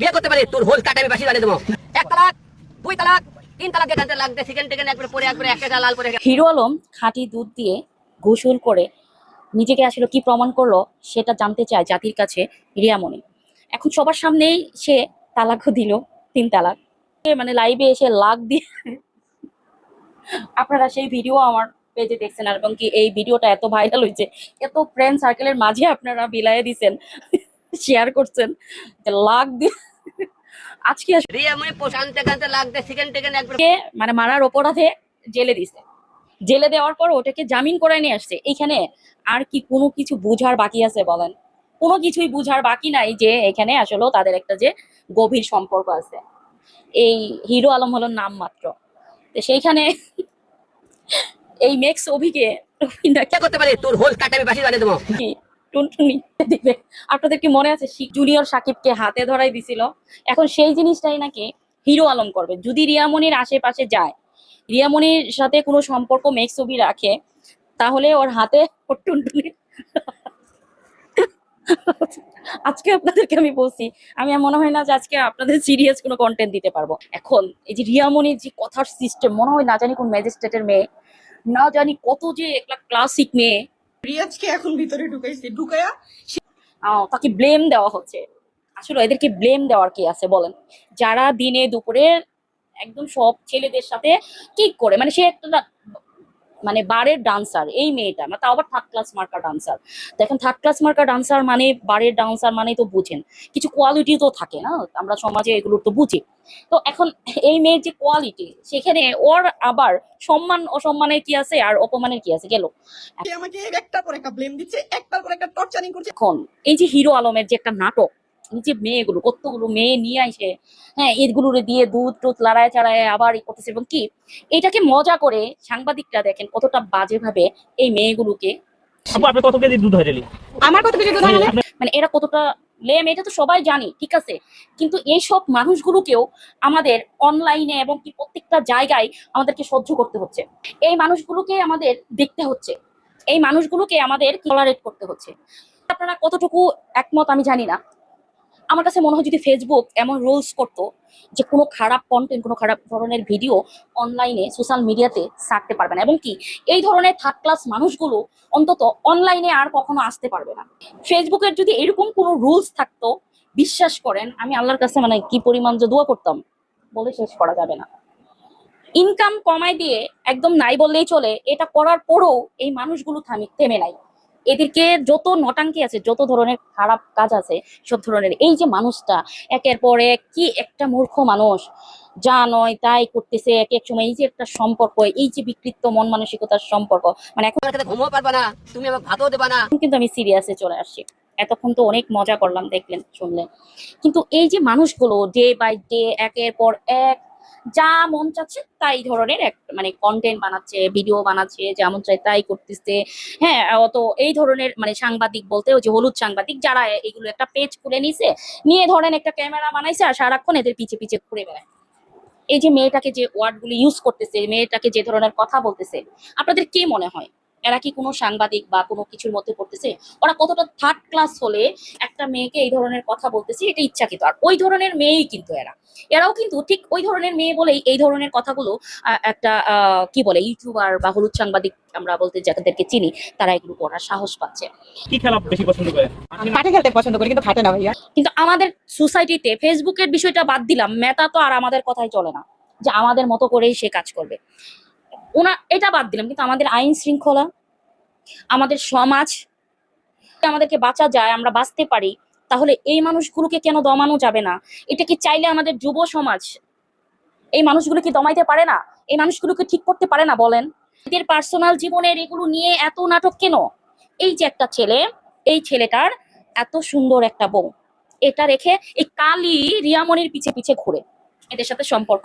বিয়ে করতে পারি, তোর হোল কাটা বাসি বানিয়ে দেবো। এক তালাক, দুই তালাক, তিন তালাক টেকেন একবার পরে একবার একটা লাল করে হিরো আলম খাঁটি দুধ দিয়ে গোসল করে নিজেকে আসলে কি প্রমাণ করল সেটা জানতে চায় জাতির কাছে রিয়ামণি। এখন সবার সামনেই সে তালাকও দিল, তিন তালাক। মানে লাইভে এসে লাখ দিয়ে আপনারা সেই ভিডিও আমার পেজে দেখছেন, আর এবং কি এই ভিডিওটা এত ভাইরাল হয়েছে, এত ফ্রেন্ড সার্কেলের মাঝে আপনারা বিলায়ে দিছেন। শেয়ার করছেন যে লাখ দিয়ে আজকে মনে মানে মারার অপরাধে জেলে দিছে। জেলে দেওয়ার পর ওটাকে জামিন করে নিয়ে আসছে। এখানে আর কি কোনো কিছু বুঝার বাকি আছে বলেন? কোনো কিছুই বুঝার বাকি নাই যে এখানে আসলে তাদের একটা যে গভীর সম্পর্ক আছে। এই হিরো আলম হলো নাম মাত্র। সেইখানে এই মেক্স অভিকে করতে পারি? তোর হোল কাটা আমি বাসি বানিয়ে দেবো। টুনটুনি দিবে। আপনাদের কি মনে আছে? জুনিয়র সাকিবকে হাতে ধরাই দিছিল। এখন সেই জিনিসটাই নাকি হিরো আলম করবে। যদি রিয়ামনির আশেপাশে যায় রিয়ামনির সাথে কোনো সম্পর্ক মেক ছবি রাখে, তাহলে ওর হাতে ওর টুনটুনি আজকে আপনাদেরকে আমি বলছি, আমি মনে হয় না যে আজকে আপনাদের সিরিয়াস কোনো কন্টেন্ট দিতে পারব। এখন এই যে রিয়ামনির যে কথার সিস্টেম মনে হয় না জানি কোন ম্যাজিস্ট্রেটের মেয়ে, না জানি কত যে একটা ক্লাসিক মেয়ে রিয়াজকে এখন ভিতরে ঢুকাইছে ঢুকাইয়া আহ, তাকে ব্লেম দেওয়া হচ্ছে। আসলে এদেরকে ব্লেম দেওয়ার কি আছে বলেন? যারা দিনে দুপুরে একদম সব ছেলেদের সাথে কি করে মানে সে একটা মানে বারের ডান্সার এই মেয়েটা মানে তাও আবার থার্ড ক্লাস মার্কা ডান্সার দেখেন থার্ড ক্লাস মার্কা ডান্সার মানে বারের ডান্সার মানে তো বুঝেন। কিছু কোয়ালিটি তো থাকে না আমরা সমাজে এগুলোর তো বুঝি। তো এখন এই মেয়ের যে কোয়ালিটি সেখানে ওর আবার সম্মান অসম্মানের কি আছে আর অপমানের কি আছে? গেল। আমাকে একটার পর একটা ব্লেম দিচ্ছে একটার পর একটা টর্চারিং করছে। এখন এই যে হিরো আলমের যে একটা নাটক যে মেয়েগুলো কতগুলো মেয়ে নিয়ে আসে হ্যাঁ ঈদগুলোরে দিয়ে দুধ টুধ লড়ায় চাড়ায় আবার ই করতেছে এবং কি এটাকে মজা করে সাংবাদিকরা দেখেন কতটা বাজে ভাবে এই মেয়েগুলোকে আপু আপনি কত কেজি দুধ হয় আমার কত কিছু দুধ হয় মানে? এরা কতটা লেম এটা তো সবাই জানি ঠিক আছে? কিন্তু এইসব মানুষগুলোকেও আমাদের অনলাইনে এবং কি প্রত্যেকটা জায়গায় আমাদেরকে সহ্য করতে হচ্ছে। এই মানুষগুলোকে আমাদের দেখতে হচ্ছে। এই মানুষগুলোকে আমাদের টলারেট করতে হচ্ছে। আপনারা কতটুকু একমত আমি জানি না। আমার কাছে মনে হয় যদি ফেসবুক এমন রুলস করতো যে কোনো খারাপ কন্টেন্ট কোনো খারাপ ধরনের ভিডিও অনলাইনে সোশ্যাল মিডিয়াতে ছাড়তে পারবে না। এবং কি, এই ধরনের থার্ড ক্লাস মানুষগুলো অন্তত অনলাইনে আর কখনো আসতে পারবে না। ফেসবুকের যদি এরকম কোনো রুলস থাকতো, বিশ্বাস করেন, আমি আল্লাহর কাছে মানে কি পরিমাণ যে দোয়া করতাম, বলে শেষ করা যাবে না। ইনকাম কমায় দিয়ে একদম নাই বললেই চলে, এটা করার পরও এই মানুষগুলো থামি থেমে নাই। এদেরকে যত নটাঙ্কি আছে যত ধরনের খারাপ কাজ আছে সব ধরনের। এই যে মানুষটা একের পর এক কি একটা মূর্খ মানুষ যা নয় তাই করতেছে এক এক সময় এই যে একটা সম্পর্ক এই যে বিকৃত মন মানসিকতার সম্পর্ক মানে এখন ঘুমো পারবা না তুমি আমাকে ভাতও দেবা না। কিন্তু আমি সিরিয়াসে চলে আসছি। এতক্ষণ তো অনেক মজা করলাম দেখলেন শুনলেন। কিন্তু এই যে মানুষগুলো ডে বাই ডে একের পর এক যা মন চাচ্ছে তাই ধরনের এক মানে কন্টেন্ট বানাচ্ছে ভিডিও বানাচ্ছে, যেমন চাই তাই করতেছে। হ্যাঁ অত এই ধরনের মানে সাংবাদিক বলতে ওই যে হলুদ সাংবাদিক যারা এগুলো একটা পেজ খুলে নিছে, নিয়ে ধরেন একটা ক্যামেরা বানাইছে আর সারাক্ষণ এদের পিছে পিছে ঘুরে বেড়ায়। এই যে মেয়েটাকে যে ওয়ার্ডগুলি ইউজ করতেছে, মেয়েটাকে যে ধরনের কথা বলতেছে, আপনাদের কে মনে হয়? এরা কি কোনো সাংবাদিক বা কোনো কিছুর মধ্যে পড়তেছে? ওরা কতটা থার্ড ক্লাস হলে একটা মেয়েকে এই ধরনের কথা বলতেছে এটা ইচ্ছাকৃত। আর ওই ধরনের মেয়েই কিন্তু এরা। এরাও কিন্তু ঠিক ওই ধরনের মেয়ে বলেই এই ধরনের কথাগুলো আহ, একটা আহ, কি বলে ইউটিউবার বা হলুদ সাংবাদিক আমরা বলতে যাদেরকে চিনি তারা এগুলো করার সাহস পাচ্ছে। কি খেলা বেশি পছন্দ করে? মাঠে খেলতে পছন্দ করি কিন্তু খাটে না ভাইয়া। কিন্তু আমাদের সোসাইটিতে ফেসবুকের বিষয়টা বাদ দিলাম মেটা তো আর আমাদের কথাই চলে না। যে আমাদের মতো করেই সে কাজ করবে। ওনা, এটা বাদ দিলাম, কিন্তু আমাদের আইন শৃঙ্খলা, আমাদের সমাজ, আমাদেরকে বাঁচা যায়, আমরা বাঁচতে পারি, তাহলে এই মানুষগুলোকে কেন দমানো যাবে না? এটা কি চাইলে আমাদের যুব সমাজ এই মানুষগুলো কি দমাইতে পারে না? এই মানুষগুলোকে ঠিক করতে পারে না বলেন? এদের পার্সোনাল জীবনের এগুলো নিয়ে এত নাটক কেন? এই যে একটা ছেলে, এই ছেলেটার এত সুন্দর একটা বউ। এটা রেখে এই কালি রিয়ামনির পিছে পিছে ঘুরে। এদের সাথে সম্পর্ক,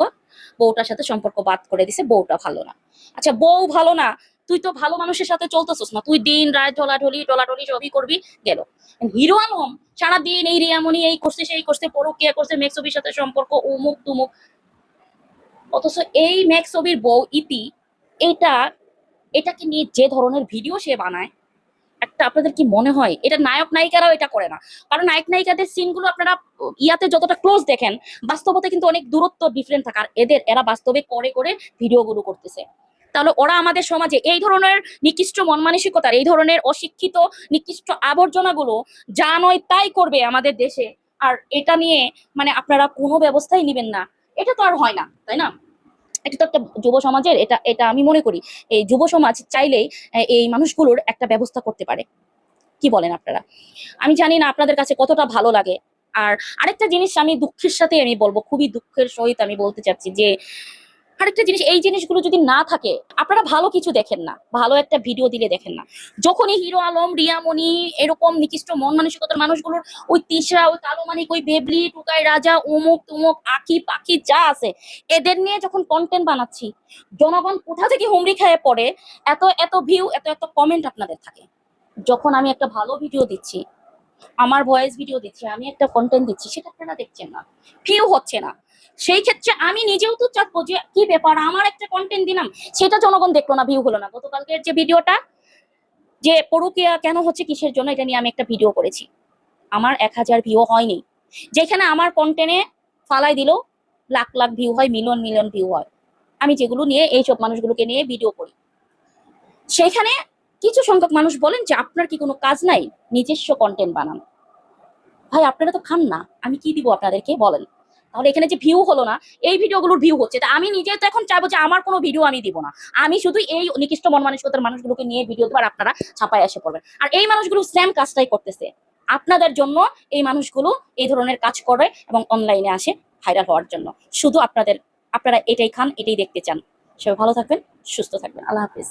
বউটার সাথে সম্পর্ক বাদ করে দিছে, বউটা ভালো না। আচ্ছা বউ ভালো না, তুই তো ভালো মানুষের সাথে চলতেছিস না, তুই দিন রাত ঢলাঢলি ডলাঢলি সবই করবি, গেল। হিরো আলম, সারাদিন এই রিয়ামনি এই করছে, সেই করছে, পরকিয়া করছে মেক্সবির সাথে সম্পর্ক, উমুক তুমুক। অথচ এই ম্যাক্সবির বউ ইতি, এটা, এটাকে নিয়ে যে ধরনের ভিডিও সে বানায় একটা আপনাদের কি মনে হয়? এটা নায়ক নায়িকারাও এটা করে না। কারণ নায়ক নায়িকাদের সিনগুলো আপনারা ইয়াতে যতটা ক্লোজ দেখেন, বাস্তবতে কিন্তু অনেক দূরত্ব ডিফারেন্ট থাকার এদের, এরা বাস্তবে করে করে ভিডিওগুলো করতেছে। তাহলে ওরা আমাদের সমাজে এই ধরনের নিকৃষ্ট মন মানসিকতার এই ধরনের অশিক্ষিত নিকৃষ্ট আবর্জনাগুলো যা নয় তাই করবে আমাদের দেশে। আর এটা নিয়ে মানে আপনারা কোনো ব্যবস্থাই নেবেন না। এটা তো আর হয় না, তাই না? এটা তো একটা যুব সমাজের, এটা এটা আমি মনে করি, এই যুব সমাজ চাইলেই এই মানুষগুলোর একটা ব্যবস্থা করতে পারে। কি বলেন আপনারা? আমি জানি না আপনাদের কাছে কতটা ভালো লাগে। আর আরেকটা জিনিস আমি দুঃখের সাথে আমি বলব, খুবই দুঃখের সহিত আমি বলতে চাচ্ছি যে আরেকটা জিনিস, এই জিনিসগুলো যদি না থাকে, আপনারা ভালো কিছু দেখেন না। ভালো একটা ভিডিও দিলে দেখেন না। যখনই হিরো আলম, রিয়ামণি, এরকম নিকৃষ্ট মন মানসিকতার মানুষগুলোর ওই তিসরা, ওই কালো মানিক ওই বেবলি, টুকাই রাজা, উমুক, তুমুক, আঁকি পাখি যা আছে, এদের নিয়ে যখন কন্টেন্ট বানাচ্ছি, জনগণ কোথা থেকে হুমড়ি খেয়ে পড়ে, এত এত ভিউ এত এত কমেন্ট আপনাদের থাকে। যখন আমি একটা ভালো ভিডিও দিচ্ছি, আমার ভয়েস ভিডিও দিচ্ছি, আমি একটা কন্টেন্ট দিচ্ছি, সেটা আপনারা দেখছেন না। ভিউ হচ্ছে না। সেই ক্ষেত্রে আমি নিজেও তো চাচ্বো যে, কি ব্যাপার? আমার একটা কন্টেন্ট দিলাম, সেটা জনগণ দেখল না ভিউ হলো না। গতকালকের যে ভিডিওটা, যে পরুকিয়া কেন হচ্ছে কিসের জন্য, এটা নিয়ে আমি একটা ভিডিও করেছি। আমার এক হাজার ভিউ হয়নি। যেখানে আমার কন্টেন্টে ফালাই দিল, লাখ লাখ ভিউ হয় মিলিয়ন মিলিয়ন ভিউ হয়। আমি যেগুলো নিয়ে, এইসব মানুষগুলোকে নিয়ে ভিডিও করি। সেখানে কিছু সংখ্যক মানুষ বলেন যে, আপনার কি কোনো কাজ নাই? নিজস্ব কন্টেন্ট বানান। ভাই, আপনারা তো খান না। আমি কি দিব আপনাদেরকে? বলেন। তাহলে এখানে যে ভিউ হলো না, এই ভিডিওগুলোর ভিউ হচ্ছে। তা আমি নিজে তো এখন চাইব যে আমার কোনো ভিডিও আমি দিব না। আমি শুধু এই নিকৃষ্ট মন মানসিকতার মানুষগুলোকে নিয়ে ভিডিও দেবো আর আপনারা ছাপায় এসে পড়বেন। আর এই মানুষগুলো সেম কাজটাই করতেছে। আপনাদের জন্য এই মানুষগুলো এই ধরনের কাজ করে এবং অনলাইনে আসে ভাইরাল হওয়ার জন্য। শুধু আপনাদের, আপনারা এটাই খান, এটাই দেখতে চান। সবাই ভালো থাকবেন, সুস্থ থাকবেন। আল্লাহ হাফিজ।